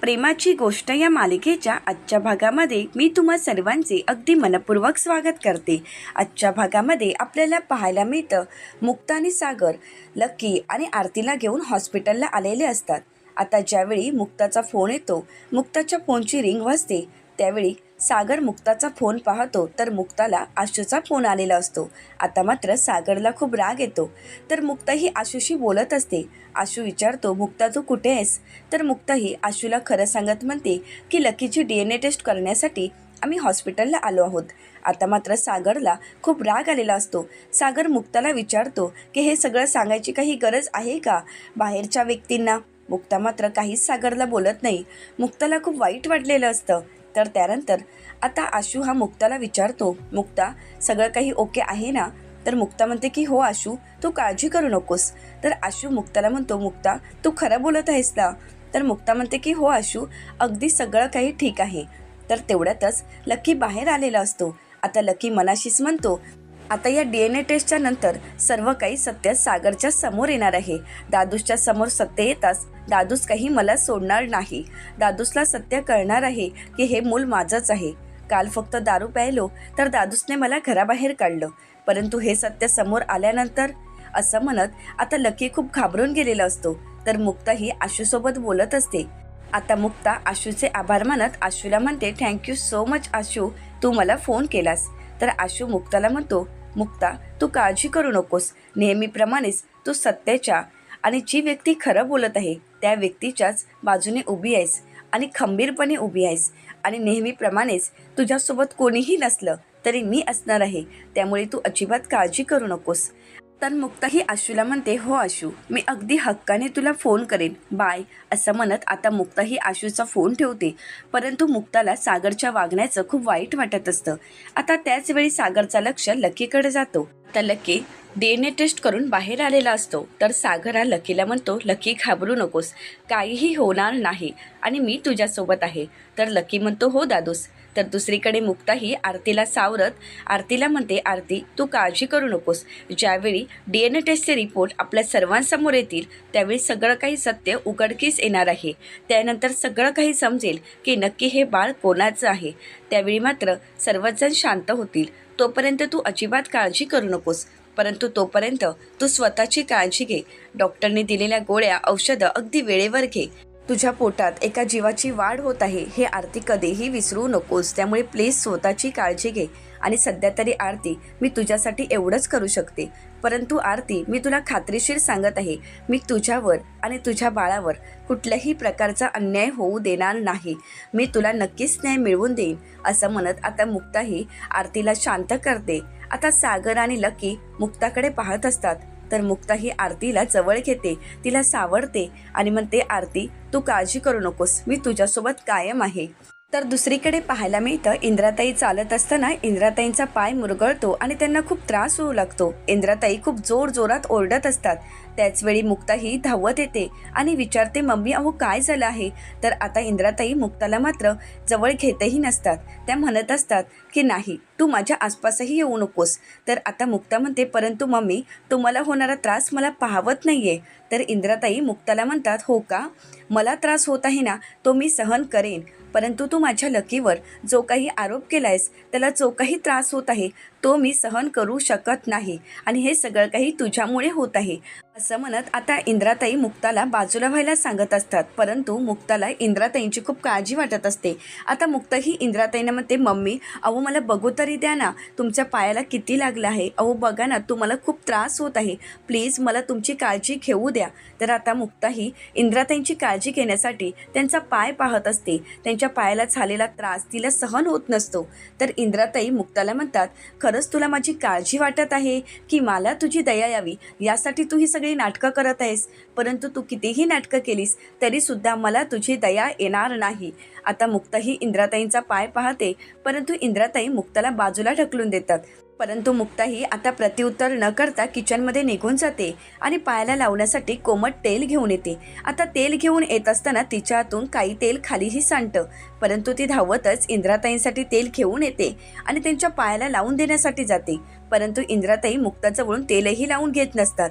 प्रेमाची गोष्ट या मालिकेच्या आजच्या भागामध्ये मी तुम्हा सर्वांचे अगदी मनपूर्वक स्वागत करते. आजच्या भागामध्ये आपल्याला पाहायला मिळतं मुक्तानी सागर लक्की आणि आरतीला घेऊन हॉस्पिटलला आलेले असतात. आता ज्यावेळी मुक्ताचा फोन येतो मुक्ताच्या फोनची रिंग वाजते त्यावेळी सागर मुक्ताचा फोन पाहतो तर मुक्ताला आशूचा फोन आलेला असतो. आता मात्र सागरला खूप राग येतो. तर मुक्ता ही आशूशी बोलत असते. आशू विचारतो मुक्ता तू कुठे आहेस? तर मुक्ता ही आशूला खरं सांगत म्हणते की लकीची डी एन ए टेस्ट करण्यासाठी आम्ही हॉस्पिटलला आलो आहोत. आता मात्र सागरला खूप राग आलेला असतो. सागर मुक्ताला विचारतो की हे सगळं सांगायची काही गरज आहे का बाहेरच्या व्यक्तींना? मुक्ता मात्र काहीच सागरला बोलत नाही. मुक्ताला खूप वाईट वाटलेलं असतं. तर त्यानंतर आता आशू हा मुक्ताला विचारतो मुक्ता सगळं काही ओके आहे ना? तर मुक्ता म्हणते की हो आशू तू काळजी करू नकोस. तर आशू मुक्ताला म्हणतो मुक्ता तू खरं बोलत आहेस ना? तर मुक्ता म्हणते की हो आशू अगदी सगळं काही ठीक आहे. तर तेवढ्यातच लकी बाहेर आलेला असतो. आता लकी मनाशीच म्हणतो आता या डी एन ए टेस्टच्या नंतर सर्व काही सत्य सागरच्या समोर येणार आहे. दादूसच्या समोर सत्य येताच दादूस काही मला सोडणार नाही. दादूसला सत्य कळणार आहे की हे मूल माझंच आहे. काल फक्त दारू प्यायलो तर दादूसने मला घराबाहेर काढलं. परंतु हे सत्य समोर आल्यानंतर असं म्हणत आता लकी खूप घाबरून गेलेला असतो तर मुक्ता ही आशूसोबत बोलत असते. आता मुक्ता आशूचे आभार मानत आशूला म्हणते thank you so much Ashu. तू मला फोन केलास. तर आशू मुक्ताला म्हणतो मुक्ता तू काळजी करू नकोस. नेहमीप्रमाणेच तू सत्याच्या आणि जी व्यक्ती खरं बोलत आहे त्या व्यक्तीच्याच बाजूने उभी आहेस आणि खंबीरपणे उभी आहेस आणि नेहमीप्रमाणेच तुझ्यासोबत कोणीही नसलं तरी मी असणार आहे. त्यामुळे तू अजिबात काळजी करू नकोस. तर मुक्ता ही आशूला म्हणते हो आशू मी अगदी हक्काने तुला फोन करेन. बाय असं म्हणत आता मुक्ता ही आशूचा फोन ठेवते. परंतु मुक्ताला सागरच्या वागण्याचं खूप वाईट वाटत असतं. आता त्याचवेळी सागरचा लक्ष लकीकडे जातो. आता लकी डीएनए टेस्ट करून बाहेर आलेला असतो. तर सागर हा लकीला म्हणतो लकी घाबरू नकोस. काहीही होणार नाही आणि मी तुझ्यासोबत आहे. तर लकी म्हणतो हो दादूस. तर दुसरीकडे मुक्ताही आरतीला सावरत आरतीला म्हणते आरती तू काळजी करू नकोस. ज्यावेळी डी एन ए टेस्टचे रिपोर्ट आपल्या सर्वांसमोर येतील त्यावेळी सगळं काही सत्य उघडकीस येणार आहे. त्यानंतर सगळं काही समजेल की नक्की हे बाळ कोणाचं आहे. त्यावेळी मात्र सर्वजण शांत होतील. तोपर्यंत तू अजिबात काळजी करू नकोस. परंतु तोपर्यंत तू स्वतःची काळजी घे. डॉक्टरने दिलेल्या गोळ्या औषधं अगदी वेळेवर घे. तुझ्या पोटात एका जीवाची वाढ होत आहे हे आरती कधीही विसरू नकोस. त्यामुळे प्लीज स्वतःची काळजी घे. आणि सध्या तरी आरती मी तुझ्यासाठी एवढंच करू शकते. परंतु आरती मी तुला खात्रीशीर सांगत आहे. मी तुझ्यावर आणि तुझ्या बाळावर कुठल्याही प्रकारचा अन्याय होऊ देणार नाही. मी तुला नक्कीच न्याय मिळवून देईन असं म्हणत आता मुक्ताही आरतीला शांत करते. आता सागर आणि लकी मुक्ताकडे पाहत असतात. तर मुक्ता ही आरतीला जवळ घेते तिला सावरते आणि म्हणते आरती तू काळजी करू नकोस मी तुझ्यासोबत कायम आहे. तर दुसरीकडे पाहायला मिळतं इंद्राताई चालत असताना इंद्राताईंचा पाय मुरगळतो आणि त्यांना खूप त्रास होऊ लागतो. इंद्राताई खूप जोर जोरात ओरडत असतात. त्याचवेळी मुक्ताही धावत येते आणि विचारते मम्मी अहो काय झालं आहे? तर आता इंद्राताई मुक्ताला मात्र जवळ घेतही नसतात. त्या म्हणत असतात की नाही तू माझ्या आसपासही येऊ नकोस. तर आता मुक्ता म्हणते परंतु मम्मी तुम्हाला होणारा त्रास मला पाहवत नाही आहे तर इंद्राताई मुक्ताला म्हणतात हो का? मला त्रास होत आहे ना तो मी सहन करेन. परंतु तू माझ्या लकीवर जो काही आरोप केलायस त्याला जो काही त्रास होत आहे तो मी सहन करू शकत नाही. आणि हे सगळं काही तुझ्यामुळे होत आहे. असं म्हणत आता इंद्राताई मुक्ताला बाजूला व्हायला सांगत असतात. परंतु मुक्ताला इंद्राताईंची खूप काळजी वाटत असते. आता मुक्ता ही इंद्राताईंना म्हणते मम्मी अहो मला बघू तरी द्या ना तुमच्या पायाला किती लागलं आहे? अहो बघा ना तुम्हाला खूप त्रास होत आहे. प्लीज मला तुमची काळजी घेऊ द्या. तर आता मुक्ता ही इंद्राताईंची काळजी घेण्यासाठी त्यांचा पाय पाहत असते. त्यांच्या पायाला झालेला त्रास तिला सहन होत नसतो. तर इंद्राताई मुक्ताला म्हणतात खरंच तुला माझी काळजी वाटत आहे की मला तुझी दया यावी? यासाठी तू ही सगळी नाटकं करत आहेस. परंतु तू कितीही नाटकं केलीस तरीसुद्धा मला तुझी दया येणार नाही. आता मुक्ताही इंद्राताईंचा पाय पाहते परंतु इंद्राताई मुक्ताला बाजूला ढकलून देतात. परंतु मुक्ताही आता प्रत्युत्तर न करता किचनमध्ये निघून जाते आणि पायाला लावण्यासाठी कोमट तेल घेऊन येते. आता तेल घेऊन येत असताना तिच्या हातून काही तेल खालीही सांडतं. परंतु ती धावतच इंद्राताईंसाठी तेल घेऊन येते आणि त्यांच्या पायाला लावून देण्यासाठी जाते. परंतु इंद्राताई मुक्ताजवळून तेलही लावून घेत नसतात.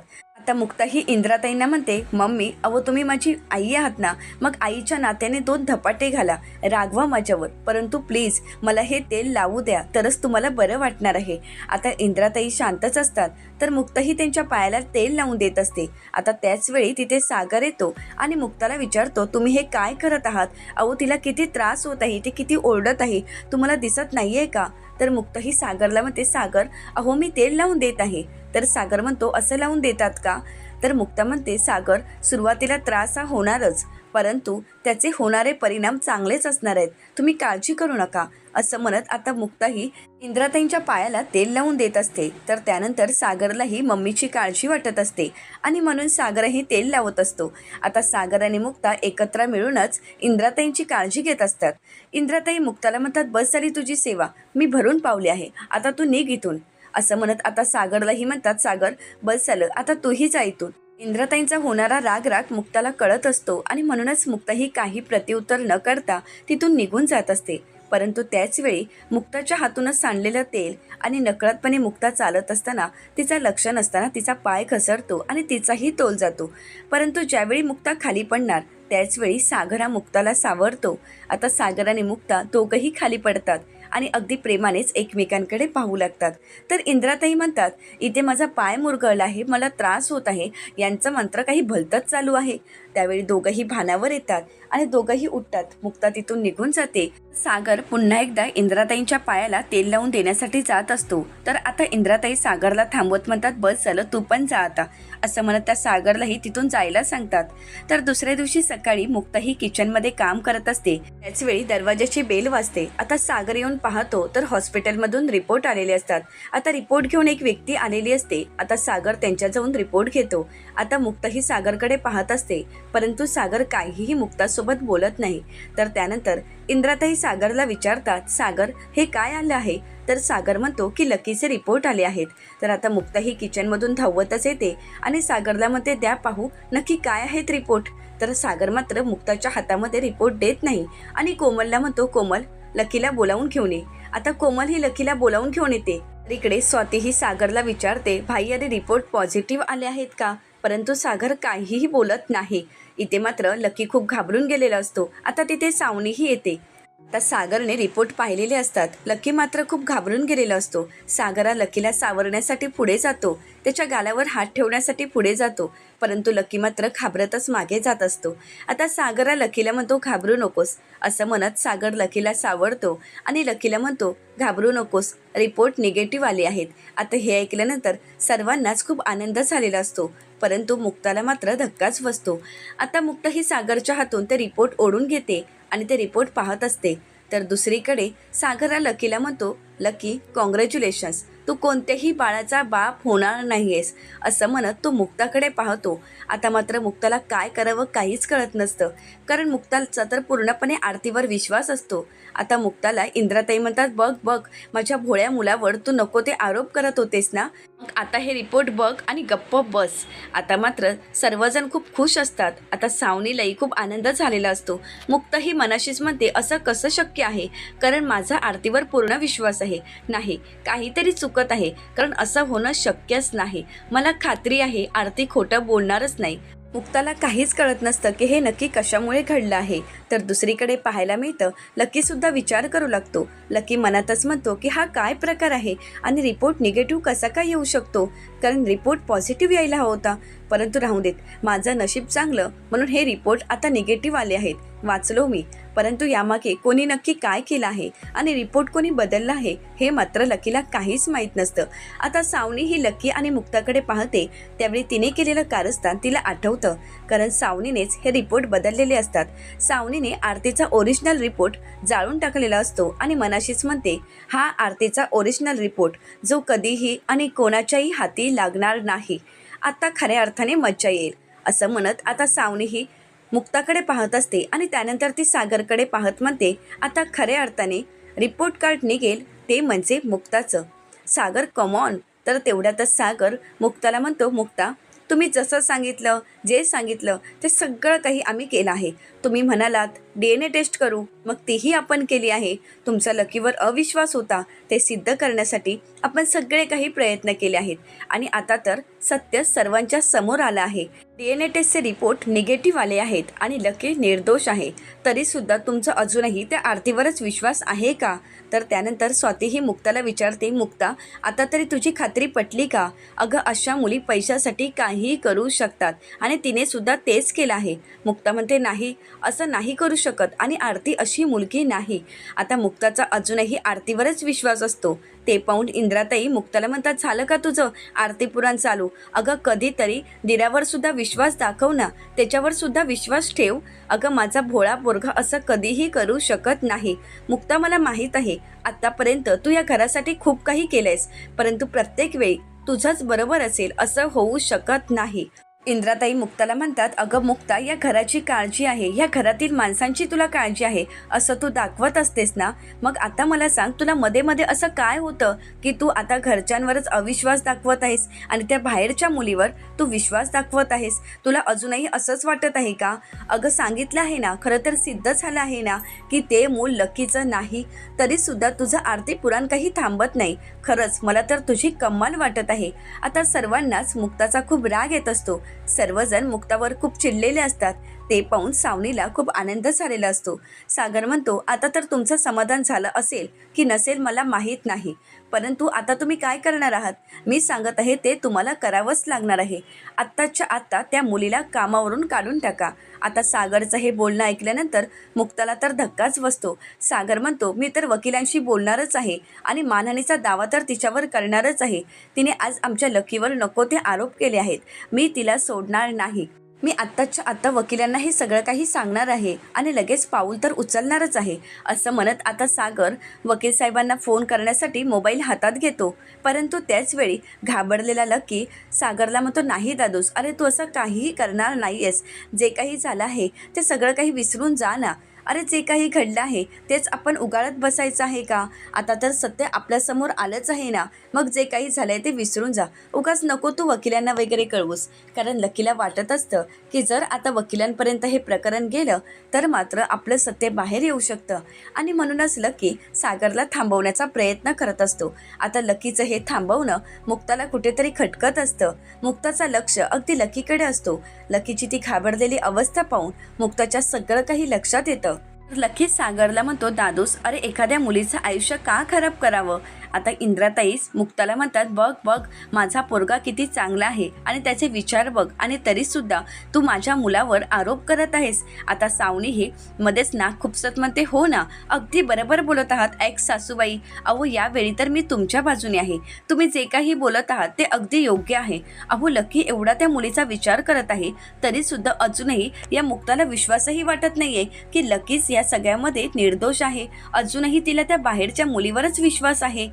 आता मुक्ताही इंद्राताईंना म्हणते मम्मी अहो तुम्ही माझी आई आहात ना मग आईच्या नात्याने दोन धपाटे घाला रागवा माझ्यावर. परंतु प्लीज मला हे तेल लावू द्या तरच तुम्हाला बरं वाटणार आहे. आता इंद्राताई शांतच असतात तर मुक्ताही त्यांच्या पायाला तेल लावून देत असते. आता त्याच वेळी तिथे सागर येतो आणि मुक्ताला विचारतो तुम्ही हे काय करत आहात? अहो तिला किती त्रास होत आहे ती किती ओरडत आहे तुम्हाला दिसत नाहीये का? तर मुक्ताही सागरला म्हणते सागर अहो मी तेल लावून देत आहे. तर सागर म्हणतो असं लावून देतात का? तर मुक्ता म्हणते सागर सुरुवातीला त्रास हा होणारच. परंतु त्याचे होणारे परिणाम चांगलेच असणार आहेत. तुम्ही काळजी करू नका असं म्हणत आता मुक्ताही इंद्राताईंच्या पायाला तेल लावून देत असते. तर त्यानंतर सागरलाही मम्मीची काळजी वाटत असते आणि म्हणून सागरही तेल लावत असतो. आता सागर आणि मुक्ता एकत्र मिळूनच इंद्राताईंची काळजी घेत असतात. इंद्राताई मुक्ताला म्हणतात बस झाली तुझी सेवा मी भरून पावली आहे आता तू निघ इथून. असं म्हणत आता सागरलाही म्हणतात सागर बस झालं आता तूही जा इथून. इंद्रताईंचा होणारा राग राग मुक्ताला कळत असतो आणि म्हणूनच मुक्ताही काही प्रत्युत्तर न करता तिथून निघून जात असते. परंतु त्याचवेळी मुक्ताच्या हातूनच सांडलेलं तेल आणि नकळतपणे मुक्ता चालत असताना तिचं लक्ष नसताना तिचा पाय घसरतो आणि तिचाही तोल जातो. परंतु ज्यावेळी मुक्ता खाली पडणार त्याचवेळी सागर हा मुक्ताला सावरतो. आता सागर आणि मुक्ता दोघंही खाली पडतात. आणि अगदी प्रेमानेच एकमेकांकडे पाहू लागतात. तर इंद्राताई म्हणतात इथे माझा पाय मुरगळला आहे मला त्रास होत आहे यांचं मंत्र काही भलतंच चालू आहे. त्यावेळी दोघंही भानावर येतात आणि दोघंही उठतात. मुक्ता तिथून निघून जाते. सागर पुन्हा एकदा इंद्राताईंच्या पायाला तेल लावून देण्यासाठी जात असतो. तर आता इंद्राताई सागरला थांबवत म्हणतात बस झालं तू पण जा आता. असं म्हणत त्या सागरलाही तिथून जायला सांगतात. तर दुसऱ्या दिवशी सकाळी मुक्ता ही किचनमध्ये काम करत असते. त्याचवेळी दरवाजाची बेल वाजते. आता सागर येऊन पाहतो तर हॉस्पिटलमधून रिपोर्ट आलेले असतात. आता रिपोर्ट घेऊन एक व्यक्ती आलेली असते. आता सागर त्यांच्या जाऊन रिपोर्ट घेतो. आता मुक्ता ही सागरकडे पाहत असते. परंतु सागर काहीही मुक्तासोबत बोलत नाही. तर त्यानंतर इंद्राताई सागरला विचारतात सागर हे काय आलं आहे? तर सागर म्हणतो की लकीचे रिपोर्ट आले आहेत. तर आता मुक्ता ही किचनमधून धावतच येते आणि सागरला म्हणते द्या पाहू नक्की काय आहेत रिपोर्ट? तर सागर मात्र मुक्ताच्या हातामध्ये रिपोर्ट देत नाही आणि कोमलला म्हणतो कोमल लकीला बोलावून घेऊन ये. आता कोमल ही लकीला बोलावून घेऊन येते. तर इकडे स्वाती ही सागरला विचारते भाई अरे रिपोर्ट पॉझिटिव्ह आले आहेत का? परंतु सागर काहीही बोलत नाही. इथे मात्र लकी खूप घाबरून गेलेला असतो. आता तिथे सावनीही येते. आता सागरने रिपोर्ट पाहिलेले असतात. लकी मात्र खूप घाबरून गेलेला असतो. सागरा लकीला सावरण्यासाठी पुढे जातो. त्याच्या गालावर हात ठेवण्यासाठी पुढे जातो. परंतु लकी मात्र घाबरतच मागे जात असतो. आता सागरा लकीला म्हणतो घाबरू नकोस. असं म्हणत सागर लकीला सावरतो आणि लकीला म्हणतो घाबरू नकोस. रिपोर्ट निगेटिव्ह आले आहेत. आता हे ऐकल्यानंतर सर्वांनाच खूप आनंद झालेला असतो. परंतु मुक्ताला मात्र धक्काच बसतो. आता मुक्त ही सागरच्या हातून ते रिपोर्ट ओढून घेते आणि ते रिपोर्ट पाहत असते. तर दुसरीकडे सागरला लकीला म्हणतो लकी कॉंग्रॅच्युलेशन्स तू कोणत्याही बाळाचा बाप होणार नाहीयेस असं म्हणत तो मुक्ताकडे पाहतो. आता मात्र मुक्ताला काय करावं काहीच कळत नसतं. कारण मुक्ताचा तर पूर्णपणे आरतीवर विश्वास असतो. आता मुक्ताला इंद्राताई म्हणतात बघ बघ माझ्या भोळ्या मुलावर तू नको ते आरोप करत होतेस ना? मग आता हे रिपोर्ट बघ आणि गप्प बस. आता मात्र सर्वजण खूप खुश असतात. आता सावनीलाही खूप आनंद झालेला असतो. मुक्त ही मनाशीच म्हणते असं कसं शक्य आहे? कारण माझा आरतीवर पूर्ण विश्वास आहे. नाही काहीतरी चुकत आहे. कारण असं होणं शक्यच नाही. मला खात्री आहे आरती खोटं बोलणारच नाही. मुक्ताला काहीच कळत नसतं की हे नक्की कशामुळे घडलं आहे. तर दुसरीकडे पाहायला मिळतं लकीसुद्धा विचार करू लागतो. लकी मनातच म्हणतो की हा काय प्रकार आहे आणि रिपोर्ट निगेटिव्ह कसा काय येऊ शकतो? कारण रिपोर्ट पॉझिटिव्ह यायला हवा होता. परंतु राहू देत. माझं नशीब चांगलं म्हणून हे रिपोर्ट आता निगेटिव्ह आले आहेत. वाचलो मी. परंतु यामागे कोणी नक्की काय केलं आहे आणि रिपोर्ट कोणी बदलला आहे हे मात्र लकीला काहीच माहीत नसतं. आता सावनी ही लकी आणि मुक्ताकडे पाहते. त्यावेळी तिने केलेलं कारस्थान तिला आठवतं. कारण सावनीनेच हे रिपोर्ट बदललेले असतात. सावनीने आरतीचा ओरिजिनल रिपोर्ट जाळून टाकलेला असतो आणि मनाशीच म्हणते हा आरतीचा ओरिजिनल रिपोर्ट जो कधीही आणि कोणाच्याही हाती लागणार नाही. आता खऱ्या अर्थाने मज्जा येईल असं म्हणत आता सावनी ही मुक्ताकडे पाहत असते आणि त्यानंतर ती सागरकडे पाहत म्हणते आता खऱ्या अर्थाने रिपोर्ट कार्ड निघेल ते म्हणजे मुक्ताचं. सागर कमॉन तर तेवढ्यातच सागर मुक्ताला म्हणतो मुक्ता तुम्ही जसं सांगितलं जे सांगितलं ते सगळं काही आम्ही केलं आहे. तुम्ही म्हणालात डी एन ए टेस्ट करू मग तीही आपण केली आहे. तुमचा लकीवर अविश्वास होता ते सिद्ध करण्यासाठी आपण सगळे काही प्रयत्न केले आहेत. आणि आता तर सत्य सर्वांच्या समोर आलं आहे. डी एन ए टेस्टचे रिपोर्ट निगेटिव्ह आले आहेत आणि लकी निर्दोष आहे. तरीसुद्धा तुमचा अजूनही त्या आरतीवरच विश्वास आहे का? तर त्यानंतर स्वातीही मुक्ताला विचारते मुक्ता आता तरी तुझी खात्री पटली का? अगं अशा मुली पैशासाठी काहीही करू शकतात आणि तिने सुद्धा तेच केलं आहे. मुक्ता म्हणते नाही असं नाही करू शकत आणि आरती अशी मुलगी नाही. आता मुक्ताचा अजूनही आरतीवरच विश्वास असतो. ते पाहून इंद्राताई मुक्ताला म्हणतात झालं का तुझं? आरती पुराण चालू. अगं कधीतरी दिरावर सुद्धा विश्वास दाखव ना. त्याच्यावर सुद्धा विश्वास ठेव. अगं माझा भोळा बोरघा असं कधीही करू शकत नाही. मुक्ता मला माहीत आहे आत्तापर्यंत तू या घरासाठी खूप काही केलंयस परंतु प्रत्येक वेळी तुझंच बरोबर असेल असं होऊ शकत नाही. इंद्राताई मुक्ताला म्हणतात अगं मुक्ता या घराची काळजी आहे. या घरातील माणसांची तुला काळजी आहे. असं तू दाखवत असतेस ना? मग आता मला सांग तुला मध्ये मध्ये असं काय होतं की तू आता घरच्यांवरच अविश्वास दाखवत आहेस आणि त्या बाहेरच्या मुलीवर तू विश्वास दाखवत आहेस. तुला अजूनही असंच वाटत आहे का? अगं सांगितलं आहे ना खरं तर सिद्ध झालं आहे ना की ते मूल लकीचं नाही तरीसुद्धा तुझं आरती पुराण काही थांबत नाही. खरंच मला तर तुझी कमाल वाटत आहे. आता सर्वांनाच मुक्ताचा खूप राग येत असतो. सर्वजण मुक्तावर खूप चिडलेले असतात. ते पाहून सावनीला खूप आनंद झालेला असतो. सागर म्हणतो आता तर तुमचं समाधान झालं असेल की नसेल मला माहीत नाही. परंतु आता तुम्ही काय करणार आहात? मी सांगत आहे ते तुम्हाला करावंच लागणार आहे. आत्ताच्या आत्ता त्या मुलीला कामावरून काढून टाका. आता सागरचं हे बोलणं ऐकल्यानंतर मुक्ताला तर धक्काच बसतो. सागर म्हणतो मी तर वकिलांशी बोलणारच आहे आणि मानहानीचा दावा तर तिच्यावर करणारच आहे. तिने आज आमच्या लकीवर नको ते आरोप केले आहेत. मी तिला सोडणार नाही. मी आत्ताच्या आत्ता वकिलांना हे सगळं काही सांगणार आहे आणि लगेच पाऊल तर उचलणारच आहे असं म्हणत आता सागर वकील साहेबांना फोन करण्यासाठी मोबाईल हातात घेतो. परंतु त्याचवेळी घाबरलेला लकी सागरला म्हणतो नाही दादूस अरे तू असं काहीही करणार नाही आहेस जे काही झालं आहे ते सगळं काही विसरून जा ना. अरे जे काही घडलं आहे तेच आपण उगाळत बसायचं आहे का? आता तर सत्य आपल्यासमोर आलंच आहे ना. मग जे काही झालं आहे ते विसरून जा. उगाच नको तू वकिलांना वगैरे कळवूस. कारण लकीला वाटत असतं की जर आता वकिलांपर्यंत हे प्रकरण गेलं तर मात्र आपलं सत्य बाहेर येऊ शकतं. आणि म्हणूनच लकी सागरला थांबवण्याचा प्रयत्न करत असतो. आता लकीचं हे थांबवणं मुक्ताला कुठेतरी खटकत असतं. मुक्ताचा लक्ष अगदी लकीकडे असतो. लकीची ती घाबरलेली अवस्था पाहून मुक्ताच्या सगळं काही लक्षात येतं. लखीत सागरला म्हणतो दादूस अरे एखाद्या मुलीचं आयुष्य का खराब करावं? आता इंद्राताईस मुक्ताला म्हणतात बघ बघ माझा पोरगा किती चांगला आहे आणि त्याचे विचार बघ आणि तरीसुद्धा तू माझ्या मुलावर आरोप करत आहेस. आता सावनीही मध्येच नाक खुपसत म्हणते हो ना अगदी बरोबर बोलत आहात ऐक सासूबाई. अहो यावेळी तर मी तुमच्या बाजूने आहे. तुम्ही जे काही बोलत आहात ते अगदी योग्य आहे. अहो लकी एवढा त्या मुलीचा विचार करत आहे तरीसुद्धा अजूनही या मुक्ताला विश्वासही वाटत नाही आहे की लकीच या सगळ्यामध्ये निर्दोष आहे. अजूनही तिला त्या बाहेरच्या मुलीवरच विश्वास आहे.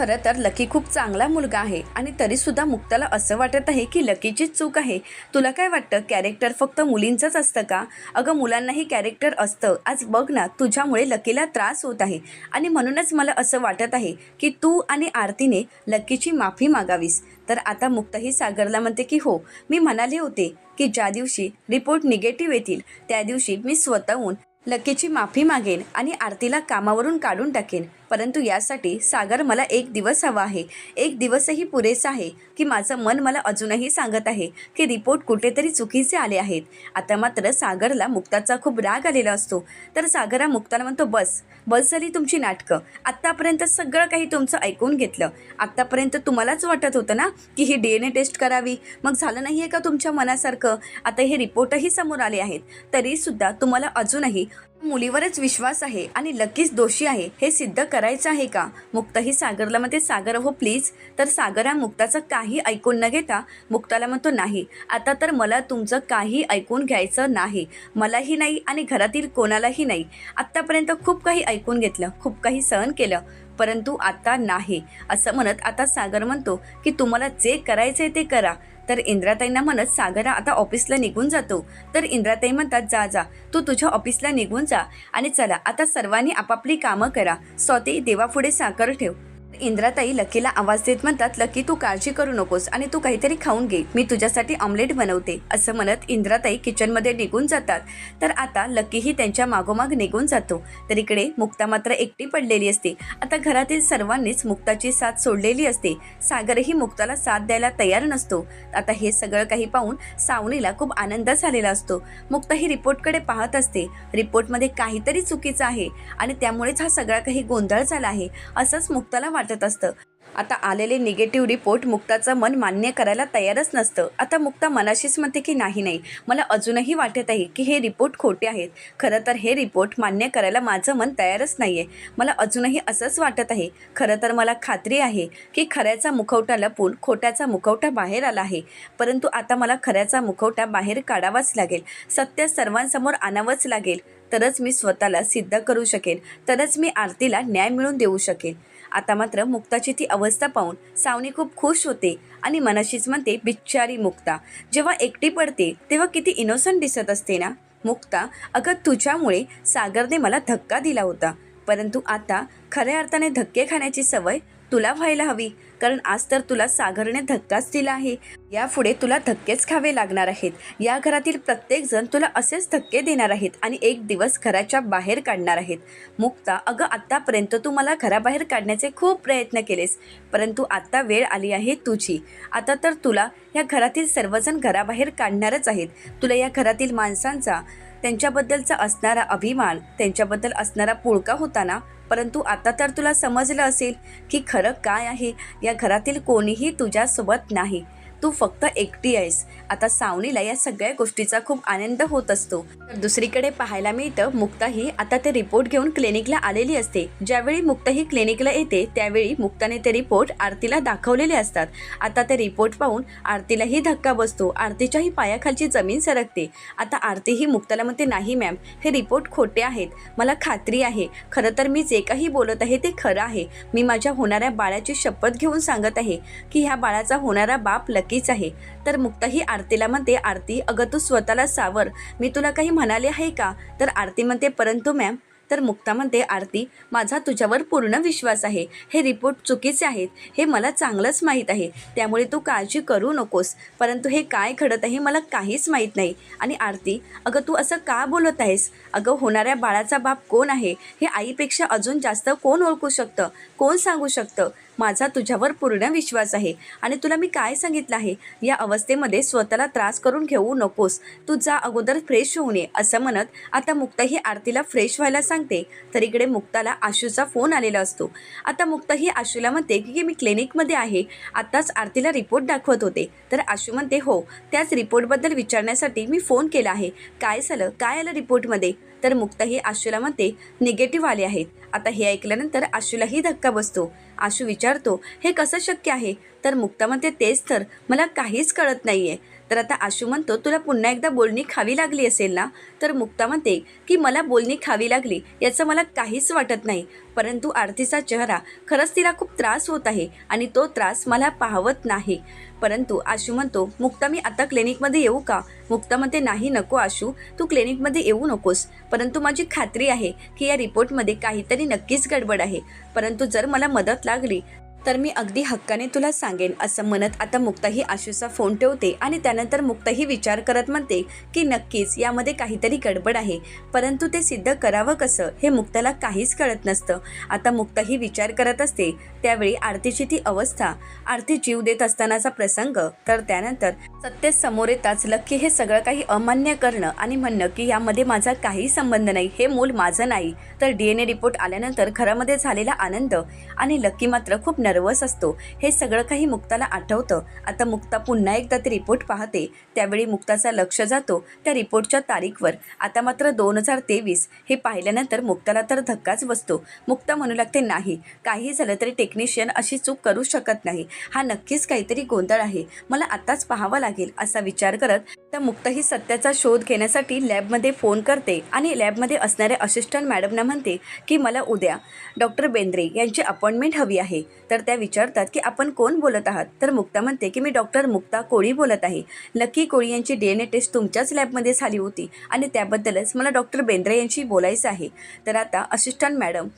खरं तर लकी खूप चांगला मुलगा आहे आणि तरीसुद्धा मुक्ताला असं वाटत आहे की लकीचीच चूक आहे. तुला काय वाटतं? कॅरेक्टर फक्त मुलींचंच असतं का? अगं मुलांनाही कॅरेक्टर असतं. आज बघ ना तुझ्यामुळे लकीला त्रास होत आहे. आणि म्हणूनच मला असं वाटत आहे की तू आणि आरतीने लकीची माफी मागावीस. तर आता मुक्ताही सागरला म्हणते की हो मी म्हणाले होते की ज्या दिवशी रिपोर्ट निगेटिव्ह येतील त्या दिवशी मी स्वतःहून लकीची माफी मागेन आणि आरतीला कामावरून काढून टाकेन. परंतु यासाठी सागर मला एक दिवस हवा आहे. एक दिवसही पुरेसा आहे की माझं मन मला अजूनही सांगत आहे की रिपोर्ट कुठेतरी चुकीचे आले आहेत. आता मात्र सागरला मुक्ताचा खूप राग आलेला असतो. तर सागरा मुक्ताला म्हणतो बस बस झाली तुमची नाटकं. आत्तापर्यंत सगळं काही तुमचं ऐकून घेतलं. आत्तापर्यंत तुम्हालाच वाटत होतं ना की ही डी एन ए टेस्ट करावी? मग झालं नाही आहे का तुमच्या मनासारखं? आता हे रिपोर्टही समोर आले आहेत. तरीसुद्धा तुम्हाला अजूनही मुलीवरच विश्वास आहे आणि लकीच दोषी आहे हे सिद्ध करायचं आहे का? मुक्ताही सागरला म्हणते सागर हो प्लीज तर सागर हा मुक्ताचं काही ऐकून न घेता मुक्ताला म्हणतो नाही आता तर मला तुमचं काही ऐकून घ्यायचं नाही. मलाही नाही आणि घरातील कोणालाही नाही. आत्तापर्यंत खूप काही ऐकून घेतलं खूप काही सहन केलं परंतु आता नाही. असं म्हणत आता सागर म्हणतो की तुम्हाला जे करायचं आहे ते करा. तर इंद्राताईंना म्हणत सागरा आता ऑफिसला निघून जातो. तर इंद्राताई म्हणतात जा जा तू तुझ्या ऑफिसला निघून जा आणि चला आता सर्वांनी आपापली कामं करा. स्वतः देवापुढे साकर ठेव. इंद्राताई लकीला आवाज देत म्हणतात लकी तू काळजी करू नकोस आणि तू काहीतरी खाऊन घे. मी तुझ्यासाठी ऑमलेट बनवते. असं म्हणत इंद्राताई किचनमध्ये निघून जातात. तर आता लकीही त्यांच्या मागोमाग निघून जातो. तर इकडे मुक्ता मात्र एकटी पडलेली असते. आता घरातील सर्वांनीच मुक्ताची साथ सोडलेली असते. सागरही मुक्ताला साथ द्यायला तयार नसतो. आता हे सगळं काही पाहून सावनीला खूप आनंद झालेला असतो. मुक्ता ही रिपोर्टकडे पाहत असते. रिपोर्टमध्ये काहीतरी चुकीचं आहे आणि त्यामुळेच हा सगळा काही गोंधळ झाला आहे. असंच मुक्ताला वाटत असतं. आता आलेले निगेटिव्ह रिपोर्ट मुक्ताचं मन मान्य करायला तयारच नसतं. आता मुक्ता मनाशीच म्हणते की नाही नाही मला अजूनही वाटत आहे की हे रिपोर्ट खोटे आहेत. खरं तर हे रिपोर्ट मान्य करायला माझं मन तयारच नाही आहे मला अजूनही असंच वाटत आहे. खरं तर मला खात्री आहे की खऱ्याचा मुखवटा लपून खोट्याचा मुखवटा बाहेर आला आहे. परंतु आता मला खऱ्याचा मुखवटा बाहेर काढावाच लागेल. सत्य सर्वांसमोर आणावंच लागेल. तरच मी स्वतःला सिद्ध करू शकेन. तरच मी आरतीला न्याय मिळवून देऊ शकेन. आता मात्र मुक्ताची ती अवस्था पाहून सावनी खूप खुश होते आणि मनाशीच म्हणते बिच्चारी मुक्ता जेव्हा एकटी पडते तेव्हा किती इनोसंट दिसत असते ना? मुक्ता अगं तुझ्यामुळे सागरने मला धक्का दिला होता. परंतु आता खऱ्या अर्थाने धक्के खाण्याची सवय तुला व्हायला हवी. कारण आज तर तुला सागरने धक्काच दिला आहे. यापुढे तुला धक्केच खावे लागणार आहेत. या घरातील प्रत्येकजण तुला असेच धक्के देणार आहेत आणि एक दिवस घराच्या बाहेर काढणार आहेत. मुक्ता अगं आत्तापर्यंत तू मला घराबाहेर काढण्याचे खूप प्रयत्न केलेस परंतु आत्ता वेळ आली आहे तुझी. आता तर तुला या घरातील सर्वजण घराबाहेर काढणारच आहेत. तुला या घरातील माणसांचा त्यांच्याबद्दलचा असणारा अभिमान त्यांच्याबद्दल असणारा पुळका होता ना? परंतु आता तर तुला समजलं असेल की खरं काय आहे? या घरातील कोणीही तुझ्यासोबत नाही. तू फक्त एकटी आहेस. आता सावनीला या सगळ्या गोष्टीचा खूप आनंद होत असतो. तर दुसरीकडे पाहायला मिळतं मुक्ता ही आता ते रिपोर्ट घेऊन क्लिनिकला आलेली असते. ज्यावेळी मुक्ता ही क्लिनिकला येते त्यावेळी मुक्ताने ते रिपोर्ट आरतीला दाखवलेले असतात. आता ते रिपोर्ट पाहून आरतीलाही धक्का बसतो. आरतीच्याही पायाखालची जमीन सरकते. आता आरती ही मुक्ताला म्हणते नाही मॅम हे रिपोर्ट खोटे आहेत. मला खात्री आहे. खरं तर मी जे काही बोलत आहे ते खरं आहे. मी माझ्या होणाऱ्या बाळाची शपथ घेऊन सांगत आहे की ह्या बाळाचा होणारा बाप लकीच आहे. तर मुक्ता ही आरतीला म्हणते आरती अगं तू स्वतःला सावर. मी तुला काही म्हणाले आहे का? तर आरती म्हणते परंतु मॅम. तर मुक्ता म्हणते आरती माझा तुझ्यावर पूर्ण विश्वास आहे. हे रिपोर्ट चुकीचे आहेत. हे मला चांगलंच माहीत आहे. त्यामुळे तू काळजी करू नकोस. परंतु हे काय घडत आहे मला काहीच माहीत नाही. आणि आरती अगं तू असं का बोलत आहेस? अगं होणाऱ्या बाळाचा बाप कोण आहे? हे आईपेक्षा अजून जास्त कोण ओळखू शकतं? कोण सांगू शकतं? माझा तुझ्यावर पूर्ण विश्वास आहे. आणि तुला मी काय सांगितलं आहे? या अवस्थेमध्ये स्वतःला त्रास करून घेऊ नकोस. तू जा अगोदर फ्रेश होऊ नये असं म्हणत आता मुक्ता ही आरतीला फ्रेश व्हायला सांगते. तर इकडे मुक्ताला आशूचा फोन आलेला असतो. आता मुक्ता ही आशूला म्हणते की मी क्लिनिकमध्ये आहे. आत्ताच आरतीला रिपोर्ट दाखवत होते. तर आशू म्हणते हो त्याच रिपोर्टबद्दल विचारण्यासाठी मी फोन केला आहे. काय झालं? काय आलं रिपोर्टमध्ये तर मुक्ता ही आशूला म्हणते निगेटिव्ह आले आहेत. आता हे ऐकल्यानंतर आशूलाही धक्का बसतो. आशू विचारतो हे कसं शक्य आहे? तर मुक्ता म्हणते तेच तर मला काहीच कळत नाही आहे तर आता आशू म्हणतो तुला पुन्हा एकदा बोलणी खावी लागली असेल ना? तर मुक्ता म्हणते की मला बोलणी खावी लागली याचं मला काहीच वाटत नाही. परंतु आरतीचा चेहरा खरंच तिला खूप त्रास होत आहे आणि तो त्रास मला पाहवत नाही. परंतु आशू म्हणतो मुक्ता मी आता क्लिनिकमध्ये येऊ का? मुक्ता म्हणते नाही नको आशू तू क्लिनिकमध्ये येऊ नकोस. परंतु माझी खात्री आहे की या रिपोर्टमध्ये काहीतरी नक्कीच गडबड आहे. परंतु जर मला मदत लागली तर मी अगदी हक्काने तुला सांगेन असं म्हणत आता मुक्ताही आशूचा फोन ठेवते आणि त्यानंतर मुक्ताही विचार करत म्हणते की नक्कीच यामध्ये काहीतरी गडबड आहे परंतु ते सिद्ध करावं कसं हे मुक्ताला काहीच कळत नसतं. आता मुक्ताही विचार करत असते त्यावेळी आरतीची ती अवस्था. आरती जीव देत असतानाचा प्रसंग तर त्यानंतर सत्य समोर येताच लक्की हे सगळं काही अमान्य करणं आणि म्हणणं की यामध्ये माझा काही संबंध नाही हे मूल माझं नाही. तर डी एन ए रिपोर्ट आल्यानंतर घरामध्ये झालेला आनंद आणि लक्की मात्र खूप नर्वस असतो. हे सगळं काही मुक्ताला आठवतं. आता मुक्ता पुन्हा एकदा ते रिपोर्ट पाहते. त्यावेळी मुक्ताचा लक्ष जातो त्या रिपोर्टच्या तारीखवर. आता मात्र दोन हजार तेवीस. हे पाहिल्यानंतर मुक्ताला तर धक्काच बसतो. मुक्ता म्हणू लागते नाही. काही झालं तरी टेक्निशियन अशी चूक करू शकत नाही. हा नक्कीच काहीतरी गोंधळ आहे. मला आताच पाहावा लागेल असा विचार करत तर मुक्ताही सत्याचा शोध घेण्यासाठी लॅबमध्ये फोन करते आणि लॅबमध्ये असणाऱ्या असिस्टंट मॅडमना म्हणते की मला उद्या डॉक्टर बेंद्रे यांची अपॉइंटमेंट हवी आहे. तर त्या विचारतात की आपण कोण बोलत आहात? तर मुक्ता म्हणते की मी डॉक्टर मुक्ता कोळी बोलत आहे. लकी कोळी यांची डी एन ए टेस्ट तुमच्याच लॅबमध्ये झाली होती आणि त्याबद्दलच मला डॉक्टर बेंद्रे यांची बोलायचं आहे. तर आता असिस्टंट मॅडम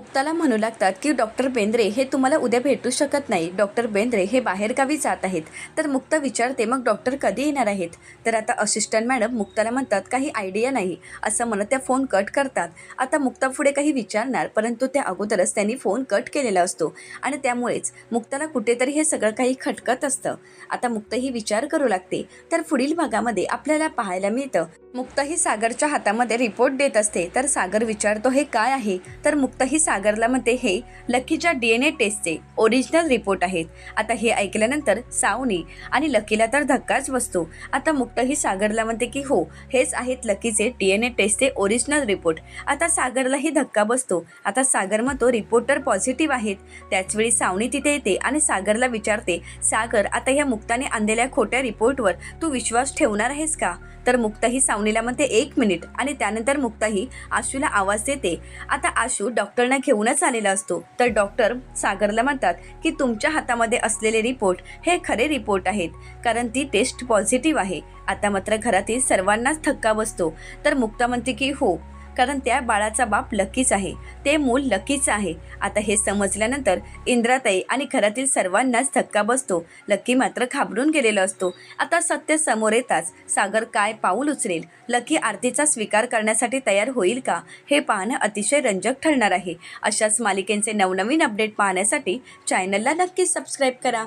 मुक्ताला म्हणू लागतात की डॉक्टर बेंद्रे हे तुम्हाला उद्या भेटू शकत नाही. डॉक्टर बेंद्रे हे बाहेरगावी जात आहेत. तर मुक्ता विचारते मग डॉक्टर कधी येणार आहेत? तर आता असिस्टंट मॅडम मुक्ताला म्हणतात काही आयडिया नाही. असं म्हणत त्या फोन कट करतात. आता मुक्ता पुढे काही विचारणार परंतु त्या अगोदरच त्यांनी फोन कट केलेला असतो. आणि त्यामुळेच मुक्ताला कुठेतरी हे सगळं काही खटकत असतं. आता मुक्तही विचार करू लागते. तर पुढील भागामध्ये आपल्याला पाहायला मिळतं. मुक्ता ही सागरच्या हातामध्ये रिपोर्ट देत असते. तर सागर विचारतो हे काय आहे? तर मुक्त ही सागरला म्हणते हे लकीच्या डी एन ए टेस्टचे ओरिजिनल रिपोर्ट आहेत. आता हे ऐकल्यानंतर सावनी आणि लकीला तर धक्काच बसतो. आता मुक्ताही सागरला म्हणते की हो हेच आहेत लकीचे डी एन ए टेस्टचे ओरिजिनल रिपोर्ट आता सागरलाही धक्का बसतो. आता सागर म्हणतो रिपोर्टर पॉझिटिव्ह आहेत. त्याचवेळी सावनी तिथे येते आणि सागरला विचारते सागर आता ह्या मुक्ताने आणलेल्या खोट्या रिपोर्टवर तू विश्वास ठेवणार आहेस का? तर मुक्ताही सावनीला म्हणते एक मिनिट. आणि त्यानंतर मुक्ताही आशूला आवाज देते आता आशू डॉक्टर डॉक्टरना घेऊनच आलेला असतो. तर डॉक्टर सागरला म्हणतात की तुमच्या हातामध्ये असलेले रिपोर्ट हे खरे रिपोर्ट आहेत. कारण ती टेस्ट पॉझिटिव्ह आहे. आता मात्र घरातील सर्वांनाच धक्का बसतो. तर मुक्ता म्हणते की हो कारण त्या बाळाचा बाप लकीच आहे. ते मूल लकीच आहे. आता हे समजल्यानंतर इंद्राताई आणि घरातील सर्वांनाच धक्का बसतो. लकी मात्र घाबरून गेलेला असतो. आता सत्य समोर येताच सागर काय पाऊल उचलेल? लकी आरतीचा स्वीकार करण्यासाठी तयार होईल का? हे पाहणं अतिशय रंजक ठरणार आहे. अशाच मालिकेंचे नवनवीन अपडेट पाहण्यासाठी चॅनलला नक्कीच सबस्क्राईब करा.